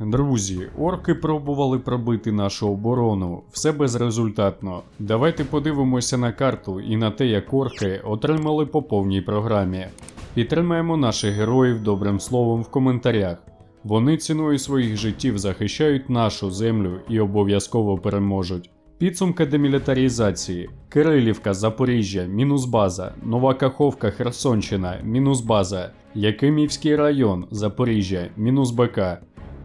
Друзі, орки пробували пробити нашу оборону, все безрезультатно. Давайте подивимося на карту і на те, як орки отримали по повній програмі. Підтримаємо наших героїв добрим словом в коментарях. Вони ціною своїх життів захищають нашу землю і обов'язково переможуть. Підсумки демілітарізації: Кирилівка, Запоріжжя, мінус база, Нова Каховка, Херсонщина, мінус база, Якимівський район, Запоріжжя, мінус БК.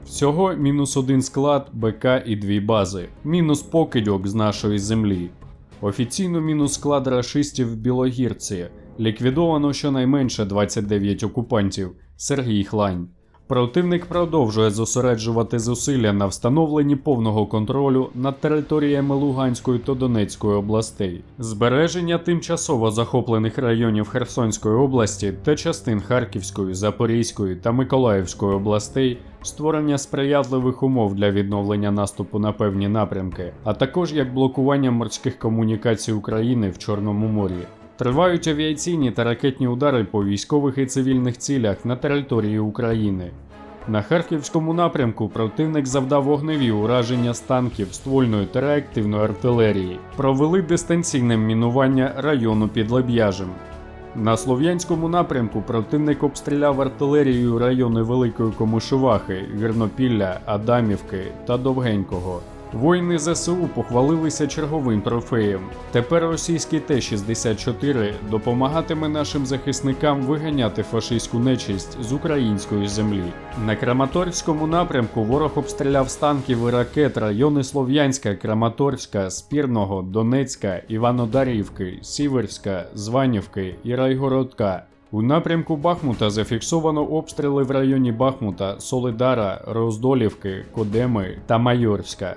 Всього мінус один склад, БК і дві бази, мінус покидьок з нашої землі. Офіційно мінус склад рашистів в Білогірці. Ліквідовано щонайменше 29 окупантів. Сергій Хлань. Противник продовжує зосереджувати зусилля на встановленні повного контролю над територіями Луганської та Донецької областей, збереження тимчасово захоплених районів Херсонської області та частин Харківської, Запорізької та Миколаївської областей, створення сприятливих умов для відновлення наступу на певні напрямки, а також як блокування морських комунікацій України в Чорному морі. Тривають авіаційні та ракетні удари по військових і цивільних цілях на території України. На Харківському напрямку противник завдав вогневі ураження з танків, ствольної та реактивної артилерії, провели дистанційне мінування району під Леб'яжем. На Слов'янському напрямку противник обстріляв артилерією райони Великої Комишувахи, Вірнопілля, Адамівки та Довгенького. Воїни ЗСУ похвалилися черговим трофеєм. Тепер російський Т-64 допомагатиме нашим захисникам виганяти фашистську нечисть з української землі. На Краматорському напрямку ворог обстріляв з танків і ракет райони Слов'янська, Краматорська, Спірного, Донецька, Іванодарівки, Сіверська, Званівки і Райгородка. У напрямку Бахмута зафіксовано обстріли в районі Бахмута, Солидара, Роздолівки, Кодеми та Майорська.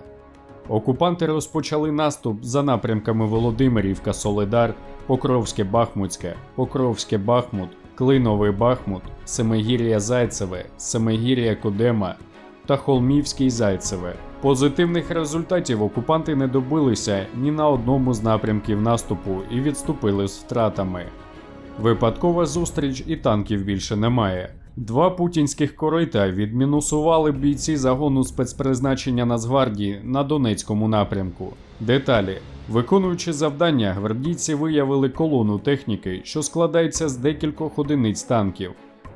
Окупанти розпочали наступ за напрямками Володимирівка, Солидар, Покровське Бахмутське, Покровське Бахмут, Клиновий Бахмут, Семигір'я Зайцеве, Семигір'я Кодема та Холмівський Зайцеве. Позитивних результатів окупанти не добилися ні на одному з напрямків наступу і відступили з втратами. Випадкова зустріч і танків більше немає. Два путінських корита відмінусували бійці загону спецпризначення Нацгвардії на Донецькому напрямку. Деталі. Виконуючи завдання, гвардійці виявили колону техніки, що складається з декількох одиниць танків.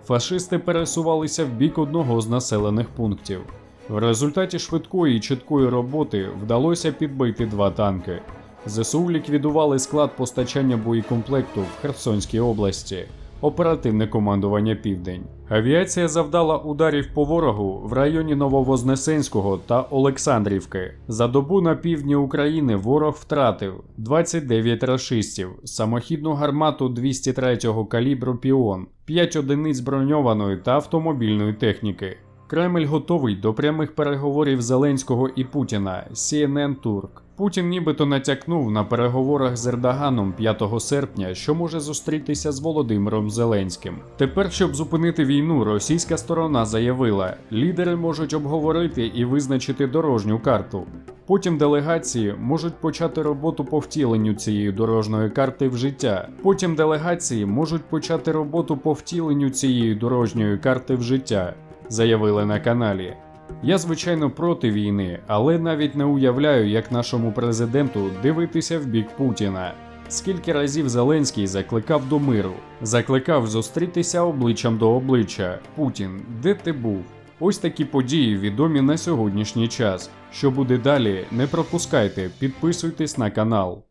Фашисти пересувалися в бік одного з населених пунктів. В результаті швидкої і чіткої роботи вдалося підбити два танки. ЗСУ ліквідували склад постачання боєкомплекту в Херсонській області. Оперативне командування Південь. Авіація завдала ударів по ворогу в районі Нововознесенського та Олександрівки. За добу на півдні України ворог втратив 29 рашистів, самохідну гармату 203-го калібру Піон, 5 одиниць броньованої та автомобільної техніки. Кремль готовий до прямих переговорів Зеленського і Путіна. CNN Турк. Путін нібито натякнув на переговорах з Ердоганом 5 серпня, що може зустрітися з Володимиром Зеленським. Тепер, щоб зупинити війну, російська сторона заявила, лідери можуть обговорити і визначити дорожню карту. Потім делегації можуть почати роботу по втіленню цієї дорожньої карти в життя. Потім делегації можуть почати роботу по втіленню цієї дорожньої карти в життя, заявили на каналі. Я звичайно проти війни, але навіть не уявляю, як нашому президенту дивитися в бік Путіна. Скільки разів Зеленський закликав до миру, закликав зустрітися обличчям до обличчя. Путін, де ти був? Ось такі події відомі на сьогоднішній час. Що буде далі, не пропускайте, підписуйтесь на канал.